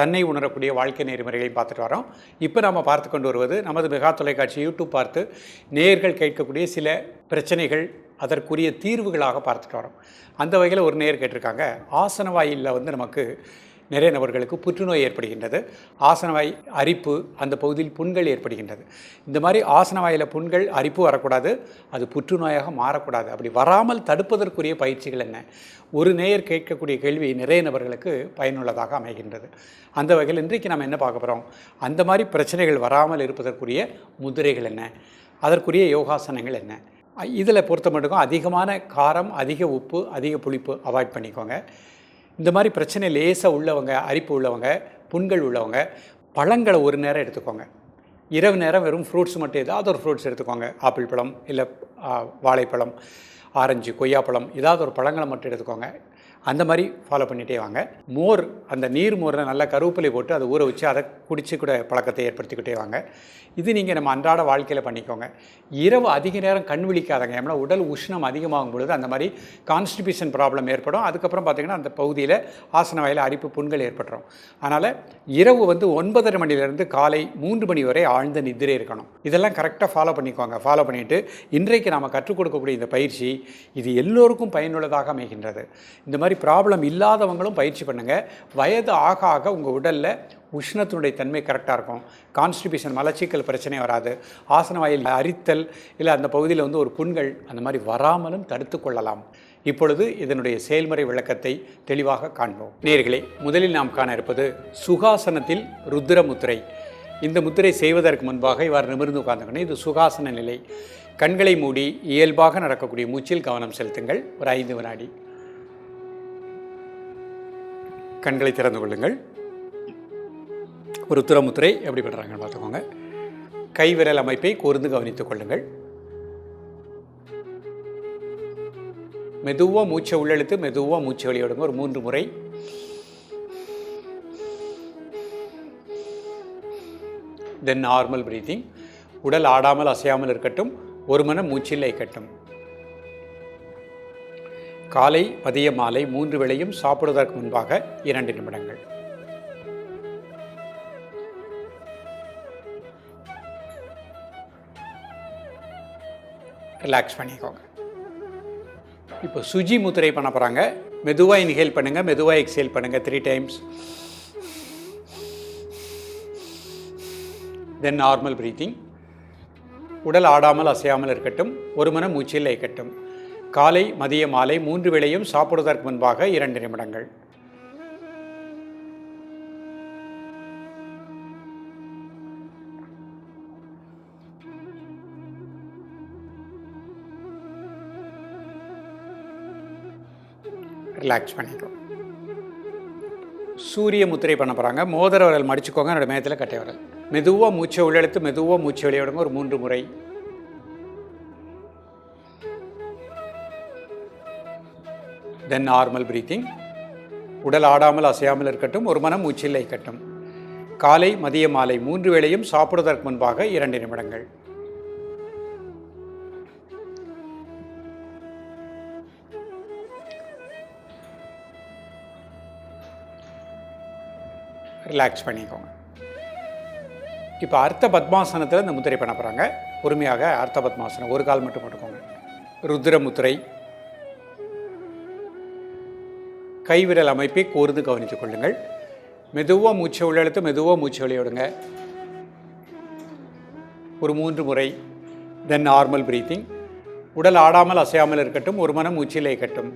தன்னை உணரக்கூடிய வாழ்க்கை நெறிமுறைகளையும் பார்த்துட்டு வரோம். இப்போ நம்ம பார்த்து கொண்டு வருவது நமது மெகா தொலைக்காட்சி யூடியூப் பார்த்து நேயர்கள் கேட்கக்கூடிய சில பிரச்சனைகள் அதற்குரிய தீர்வுகளாக பார்த்துட்டு வரோம். அந்த வகையில் ஒரு நேர் கேட்டிருக்காங்க. ஆசன வாயிலில் வந்து நமக்கு நிறைய நபர்களுக்கு புற்றுநோய் ஏற்படுகின்றது. ஆசனவாய் அரிப்பு அந்த பகுதியில் புண்கள் ஏற்படுகின்றது. இந்த மாதிரி ஆசனவாயில் புண்கள் அரிப்பு வரக்கூடாது. அது புற்றுநோயாக மாறக்கூடாது. அப்படி வராமல் தடுப்பதற்குரிய பயிற்சிகள் என்ன? ஒரு நேயர் கேட்கக்கூடிய கேள்வி நிறைய நபர்களுக்கு பயனுள்ளதாக அமைகின்றது. அந்த வகையில் இன்றைக்கு நம்ம என்ன பார்க்க போகிறோம் அந்த மாதிரி பிரச்சனைகள் வராமல் இருப்பதற்குரிய முதிரைகள் என்ன? அதற்குரிய யோகாசனங்கள் என்ன? இதில் பொறுத்த மட்டுக்கும் அதிகமான காரம் அதிக உப்பு அதிக புளிப்பு அவாய்ட் பண்ணிக்கோங்க. இந்த மாதிரி பிரச்சனை லேசாக உள்ளவங்க அரிப்பு உள்ளவங்க புண்கள் உள்ளவங்க பழங்களை ஒரு நேரம் எடுத்துக்கோங்க. இரவு நேரம் வெறும் ஃப்ரூட்ஸ் மட்டும் ஏதாவது ஒரு ஃப்ரூட்ஸ் எடுத்துக்கோங்க. ஆப்பிள் பழம் இல்லை வாழைப்பழம் ஆரஞ்சு கொய்யாப்பழம் ஏதாவது ஒரு பழங்களை மட்டும் எடுத்துக்கோங்க. அந்த மாதிரி ஃபாலோ பண்ணிகிட்டே வாங்க. மோர் அந்த நீர் மோரில் நல்லா கருவேப்பிலை போட்டு அதை ஊற வச்சு அதை குடிச்சு கூட பழக்கத்தை ஏற்படுத்திக்கிட்டே வாங்க. இது நீங்கள் நம்ம அன்றாட வாழ்க்கையில் பண்ணிக்கோங்க. இரவு அதிக நேரம் கண் விழிக்காதங்க. ஏன்னா உடல் உஷ்ணம் அதிகமாகும் பொழுது அந்த மாதிரி கான்ஸ்டிபியூஷன் ப்ராப்ளம் ஏற்படும். அதுக்கப்புறம் பார்த்திங்கன்னா அந்த பகுதியில் ஆசன வாயில் அரிப்பு புண்கள் ஏற்பட்டுரும். அதனால் இரவு வந்து ஒன்பதரை மணிலேருந்து காலை மூன்று மணி வரை ஆழ்ந்த நிதிரே இருக்கணும். இதெல்லாம் கரெக்டாக ஃபாலோ பண்ணிக்கோங்க. ஃபாலோ பண்ணிவிட்டு இன்றைக்கு நாம் கற்றுக் கொடுக்கக்கூடிய இந்த பயிற்சி இது எல்லோருக்கும் பயனுள்ளதாக அமைகின்றது. இந்த மாதிரி ப்ராப்ளம் இல்லாதவங்களும் பயிற்சி பண்ணுங்கள் வயது ஆக ஆக உங்கள் உடலில் உஷ்ணத்தினுடைய தன்மை கரெக்டாக இருக்கும். கான்ஸ்டிபியூஷன் மலச்சிக்கல் பிரச்சனை வராது. ஆசன வாயில் அரித்தல் இல்லை அந்த பகுதியில் வந்து ஒரு புண்கள் அந்த மாதிரி வராமலும் தடுத்து கொள்ளலாம். இப்பொழுது இதனுடைய செயல்முறை விளக்கத்தை தெளிவாக காண்போம். நேர்களே முதலில் நாம் காண இருப்பது சுகாசனத்தில் ருத்ர முத்திரை இந்த முத்திரை செய்வதற்கு முன்பாக இவ்வாறு நிமிர்ந்து உட்கார்ந்துக்கணும். இது சுகாசன நிலை. கண்களை மூடி இயல்பாக நடக்கக்கூடிய மூச்சில் கவனம் செலுத்துங்கள். ஒரு ஐந்து வினாடி. கண்களை திறந்து கொள்ளுங்கள். ஒரு உத்தரமுத்திரை எப்படி பண்ணுறாங்கன்னு பார்த்துக்கோங்க. கைவிரல் அமைப்பை கூர்ந்து கவனித்துக் கொள்ளுங்கள். மெதுவாக மூச்சை உள்ளெழுத்து மெதுவாக மூச்சை வெளியிடுங்க ஒரு மூன்று முறை. தென் நார்மல் பிரீத்திங் உடல் ஆடாமல் அசையாமல் இருக்கட்டும். ஒரு மனம் மூச்சில் இருக்கட்டும் காலை மதிய மாலை மூன்று வேளையும் சாப்பிடுவதற்கு முன்பாக இரண்டு நிமிடங்கள். ரிலாக்ஸ் பண்ணிக்கோங்க. இப்போ சுஜி முத்திரை பண்ண போகிறாங்க மெதுவாக இன்ஹேல் பண்ணுங்கள் மெதுவாக எக்ஸேல் பண்ணுங்கள் three times then normal breathing உடல் ஆடாமல் அசையாமல் இருக்கட்டும். ஒரு மன மூச்சில் இருக்கட்டும் காலை மதிய மாலை மூன்று வேளையும் சாப்பிடுவதற்கு முன்பாக இரண்டு நிமிடங்கள். ரிலாக்ஸ் பண்ணிக்கோ. சூரிய முத்திரை பண்ண போகிறாங்க மோதிர விரல் மடிச்சுக்கோங்க. என்னோட மேத்தில் கட்டை விரல். மெதுவாக மூச்சை உள்ளெழுத்து மெதுவாக மூச்சை வெளியிடுங்க ஒரு மூன்று முறை. தென் நார்மல் பிரீத்திங் உடல் ஆடாமல் அசையாமல் இருக்கட்டும் ஒரு மனம் மூச்சில் இருக்கட்டும். காலை மதிய மாலை மூன்று வேளையும் சாப்பிடுவதற்கு முன்பாக இரண்டு நிமிடங்கள். ரிலாக்ஸ் பண்ணிக்கோங்க. இப்போ அர்த்த பத்மாசனத்தில் இந்த முத்திரை பண்ண போகிறாங்க பொறுமையாக அர்த்த பத்மாசனம் ஒரு கால் மட்டும் போட்டுக்கோங்க. ருத்ர முத்திரை கைவிரல் அமைப்பை கூர்ந்து கவனித்துக் கொள்ளுங்கள். மெதுவாக மூச்சை உள்ளெழுத்து மெதுவாக மூச்சை வெளியிடுங்க. ஒரு மூன்று முறை தென் நார்மல் பிரீத்திங் உடல் ஆடாமல் அசையாமல் இருக்கட்டும் ஒரு மனம் மூச்சிலே இருக்கட்டும்.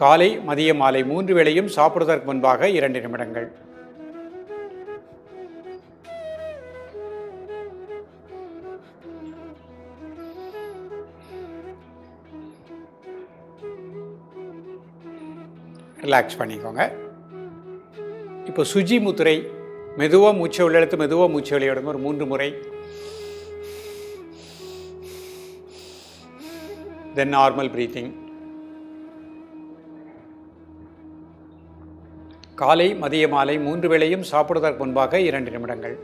காலை மதிய மாலை மூன்று வேளையும் சாப்பிடுவதற்கு முன்பாக இரண்டு நிமிடங்கள். ரிலாக்ஸ் பண்ணிக்கோங்க. இப்போ சுஜி முத்துரை மெதுவாக மூச்சை உள்ளெடுத்து மெதுவாக மூச்சை வெளியிடுங்க ஒரு மூன்று முறை. தென் நார்மல் ப்ரீத்திங் காலை மதிய மாலை மூன்று வேளையும் சாப்பிடுவதற்கு முன்பாக இரண்டு நிமிடங்கள்.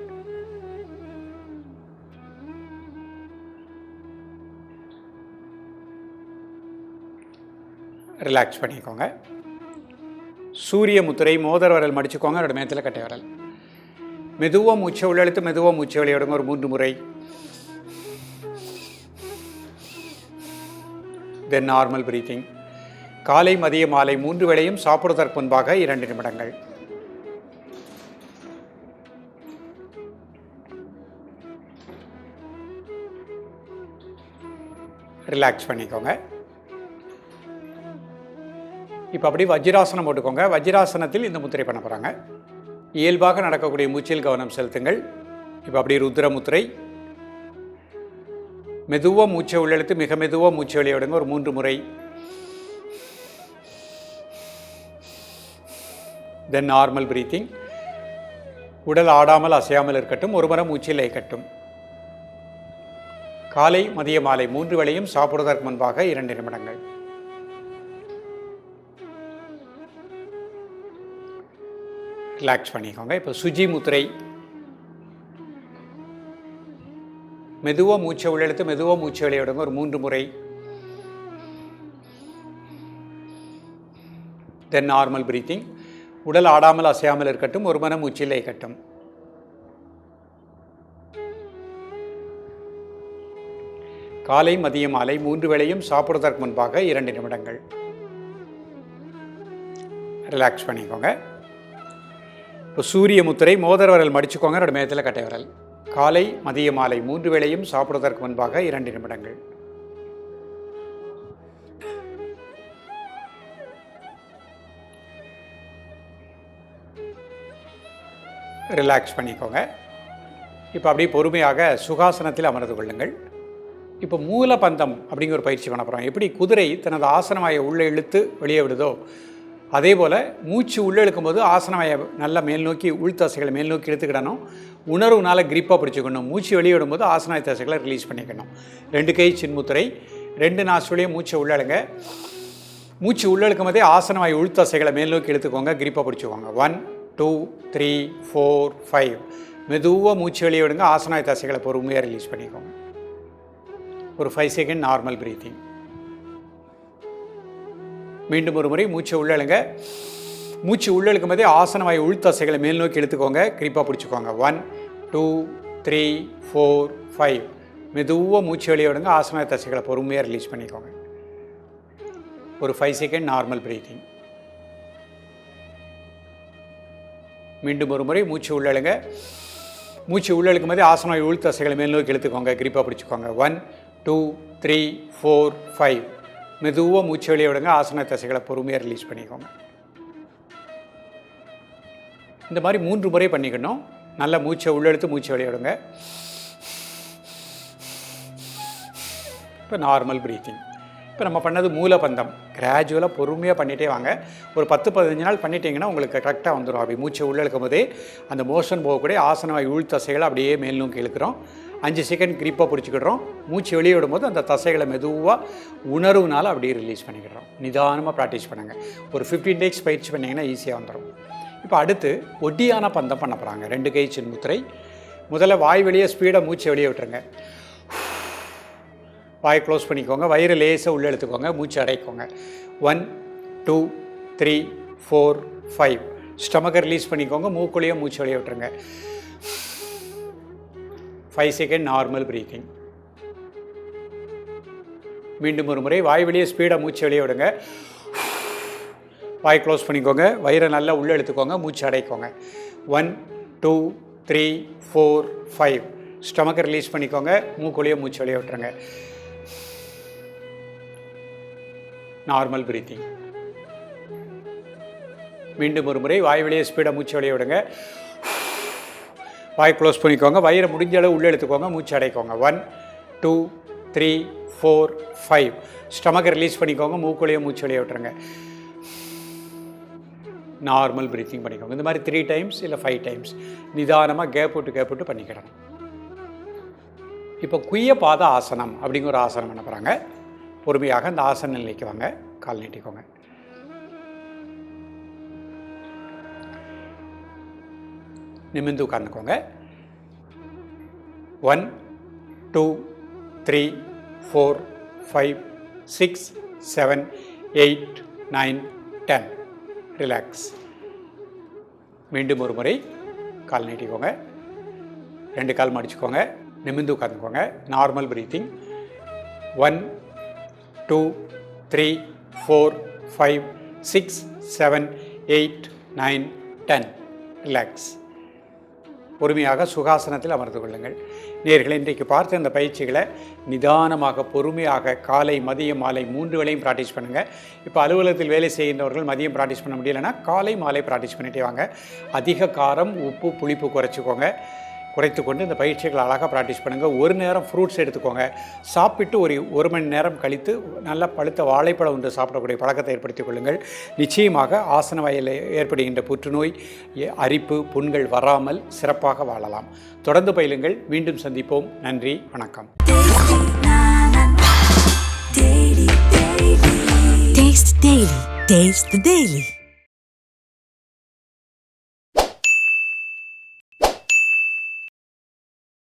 ரிலாக்ஸ் பண்ணிக்கோங்க. சூரிய முத்திரை மோதர் வரல் மடிச்சுக்கோங்க அதோட மேத்தில் கட்டை வரல். மெதுவாக மூச்சை உள்ளெழுத்து மெதுவாக மூச்சை விளையாடுங்க ஒரு மூன்று முறை. தென் நார்மல் பிரீத்திங் காலை மதிய மாலை மூன்று வேளையும் சாப்பிடுவதற்கு முன்பாக இரண்டு நிமிடங்கள். ரிலாக்ஸ் பண்ணிக்கோங்க. இப்போ அப்படியே வஜ்ராசனம் போட்டுக்கோங்க. வஜ்ராசனத்தில் இந்த முத்திரை பண்ண போகிறாங்க இயல்பாக நடக்கக்கூடிய மூச்சில் கவனம் செலுத்துங்கள். இப்போ அப்படியே ருத்ர முத்திரை. மெதுவாக மூச்சை உள்ளெழுத்து மிக மெதுவாக மூச்சை வெளியே விடுங்க. ஒரு மூன்று முறை. தென் நார்மல் பிரீத்திங் உடல் ஆடாமல் அசையாமல் இருக்கட்டும். ஒரு முறை மூச்சில் கட்டும் காலை மதிய மாலை மூன்று வேளையும் சாப்பிடுவதற்கு முன்பாக இரண்டு நிமிடங்கள். ரிலாக்ஸ் பண்ணிக்கோங்க. இப்போ சுஜி முத்திரை. மெதுவாக மூச்சை உள்ளெடுத்து மெதுவாக மூச்சை வெளியே ஒரு மூன்று முறை. தென் நார்மல் பிரீத்திங் உடல் ஆடாமல் அசையாமல் இருக்கட்டும் ஒரு மன மூச்சில் இருக்கட்டும். காலை மதிய மாலை மூன்று வேளையும் சாப்பிடுவதற்கு முன்பாக இரண்டு நிமிடங்கள். ரிலாக்ஸ் பண்ணிக்கோங்க. இப்போ சூரிய முத்திரை மோதர் வரல் மடிச்சுக்கோங்க ரெண்டு மேதத்தில் கட்டை விரல். காலை மதிய மாலை மூன்று வேளையும் சாப்பிடுவதற்கு முன்பாக இரண்டு நிமிடங்கள். ரிலாக்ஸ் பண்ணிக்கோங்க. இப்போ அப்படியே பொறுமையாக சுகாசனத்தில் அமர்ந்து கொள்ளுங்கள். இப்போ மூலபந்தம் அப்படிங்கிற ஒரு பயிற்சி பண்ண போகிறோம் எப்படி குதிரை தனது ஆசனமாய உள்ளே இழுத்து வெளியே விடுதோ அதே போல் மூச்சு உள்ளே இழுக்கும்போது ஆசனவாயை நல்லா மேல் நோக்கி உள் மேல் நோக்கி இழுத்துக்கிடணும். உணர்வுனால கிரிப்பாக பிடிச்சிக்கணும். மூச்சு வெளியே விடும்போது ஆசனாய தசைகளை ரிலீஸ் பண்ணிக்கணும். ரெண்டு கை சின்முத்துறை ரெண்டு நாசுலையும் மூச்சை உள்ளழுங்க மூச்சு உள்ளழுக்கும் போதே ஆசனவாய் உள்தசைகளை மேல் நோக்கி கிரிப்பாக பிடிச்சிக்கோங்க. One two three four five மெதுவாக மூச்சு வெளியே விடுங்க ஆசனாய தசைகளை பொறுமையாக ரிலீஸ் பண்ணிக்கோங்க. ஒரு ஃபைவ் செகண்ட் நார்மல் ப்ரீத்திங் மீண்டும் ஒரு முறை மூச்சை உள்ளழுங்க. மூச்சு உள்ளழுக்கும் போதே ஆசனவாய் உள்தசைகளை மேல் நோக்கி எடுத்துக்கோங்க. கிரிப்பாக பிடிச்சிக்கோங்க. One two three four five மெதுவாக மூச்சு வெளியே விடுங்க. ஆசனவாய் தசைகளை பொறுமையாக ரிலீஸ் பண்ணிக்கோங்க. ஒரு ஃபைவ் செகண்ட் நார்மல் பிரீத்திங் மீண்டும் ஒரு முறை மூச்சு உள்ளழுங்க. மூச்சு உள்ளழுக்கும் போதே ஆசனவாய் உள்தசைகளை மேல் நோக்கி எடுத்துக்கோங்க. கிரிப்பாக பிடிச்சிக்கோங்க. One two three four five மெதுவாக மூச்சு வெளியே விடுங்க. ஆசன தசைகளை பொறுமையாக ரிலீஸ் பண்ணிக்கோங்க. இந்த மாதிரி மூன்று முறை பண்ணிக்கணும். நல்ல மூச்சை உள்ளெழுத்து மூச்சு வெளியே விடுங்க. இப்போ நார்மல் ப்ரீத்திங் இப்போ நம்ம பண்ணது மூலபந்தம். கிராஜுவலாக பொறுமையாக பண்ணிகிட்டே வாங்க. ஒரு பத்து பதினஞ்சு நாள் பண்ணிட்டீங்கன்னா உங்களுக்கு கரெக்டாக வந்துடும் அப்படி மூச்சை உள்ளே இழுக்கும் போதே அந்த மோஷன் போகக்கூடிய ஆசனவாய் உள் தசைகளை அப்படியே மேல் நோக்கி இழுக்கிறோம். அஞ்சு செகண்ட் கிரிப்பாக பிடிச்சிக்கிடுறோம். மூச்சு வெளியே விடும்போது அந்த தசைகளை மெதுவாக உணர்வுனால அப்படியே ரிலீஸ் பண்ணிக்கிடுறோம். நிதானமாக ப்ராக்டிஸ் பண்ணுங்கள் ஒரு ஃபிஃப்டீன் டேஸ் பயிற்சி பண்ணிங்கன்னா ஈஸியாக வந்துடும் இப்போ அடுத்து ஒட்டியான பந்தம் பண்ண போகிறாங்க ரெண்டு கை சின் முத்திரை. முதல்ல வாய் வெளியே ஸ்பீடாக மூச்சு வெளியே விட்டுருங்க. வாய் க்ளோஸ் பண்ணிக்கோங்க. வயிறு லேசாக உள்ளே எடுத்துக்கோங்க மூச்சு அடைக்கோங்க. One two three four five ஸ்டமக்கை release பண்ணிக்கோங்க. மூக்குள்ளேயே மூச்சு வெளியே விட்டுருங்க. ஃபைவ் செகண்ட் நார்மல் பிரீத்திங் மீண்டும் ஒரு முறை வாய் வெளியே ஸ்பீடாக மூச்சு வெளியே விடுங்க. வாய் க்ளோஸ் பண்ணிக்கோங்க. வயிறை நல்லா உள்ளே எடுத்துக்கோங்க மூச்சு அடைக்கோங்க. One two three four five ஸ்டமக்கை release பண்ணிக்கோங்க. மூக்குள்ளேயே மூச்சு வெளியே விட்டுருங்க. நார்மல் பிரீத்திங் மீண்டும் ஒரு முறை வாய் வெளியே ஸ்பீடாக மூச்சு வெளியே விடுங்க. வாய் க்ளோஸ் பண்ணிக்கோங்க. வயிறை முடிஞ்ச அளவு உள்ளே எடுத்துக்கோங்க. மூச்சு அடைக்கோங்க. One two three four five ஸ்டமக்கை release பண்ணிக்கோங்க. மூக்குள்ளேயே மூச்சு வெளியே விட்டுருங்க. நார்மல் ப்ரீத்திங் பண்ணிக்கோங்க. இந்த மாதிரி த்ரீ டைம்ஸ் இல்லை ஃபைவ் டைம்ஸ் நிதானமாக கேப் விட்டு கேப் விட்டு பண்ணிக்கிடணும். இப்போ குய்ய பாத ஆசனம் அப்படிங்கிற ஒரு ஆசனம் பண்ண போகிறாங்க பொறுமையாக அந்த ஆசன நிலைக்கு வாங்க. கால் நீட்டிக்கோங்க. நிமிர்ந்து உட்காந்துக்கோங்க one two three four five six seven eight nine ten relax மீண்டும் ஒரு முறை கால் நீட்டிக்கோங்க. ரெண்டு கால் மடிச்சுக்கோங்க. நிமிர்ந்து உட்காந்துக்கோங்க normal breathing one two three four five six seven eight nine ten relax பொறுமையாக சுகாசனத்தில் அமர்ந்து கொள்ளுங்கள். நேர்களை இன்றைக்கு பார்த்த இந்த பயிற்சிகளை நிதானமாக பொறுமையாக காலை மதியம் மாலை மூன்று வேளையும் ப்ராக்டிஸ் பண்ணுங்கள் இப்போ அலுவலகத்தில் வேலை செய்கின்றவர்கள் மதியம் ப்ராக்டிஸ் பண்ண முடியலைன்னா காலை மாலை ப்ராக்டிஸ் பண்ணிட்டே வாங்க. அதிக காரம் உப்பு புளிப்பு குறைச்சிக்கோங்க. குறைத்து கொண்டு இந்த பயிற்சிகளை அழகாக ப்ராக்டிஸ் பண்ணுங்கள் ஒரு நேரம் ஃப்ரூட்ஸ் எடுத்துக்கோங்க. சாப்பிட்டு ஒரு ஒரு மணி நேரம் கழித்து நல்ல பழுத்த வாழைப்பழம் ஒன்று சாப்பிடக்கூடிய பழக்கத்தை ஏற்படுத்திக் கொள்ளுங்கள். நிச்சயமாக ஆசன வயலில் ஏற்படுகின்ற புற்றுநோய் அரிப்பு புண்கள் வராமல் சிறப்பாக வாழலாம். தொடர்ந்து பயிலுங்கள். மீண்டும் சந்திப்போம். நன்றி வணக்கம். Taste Daily. Taste the Daily.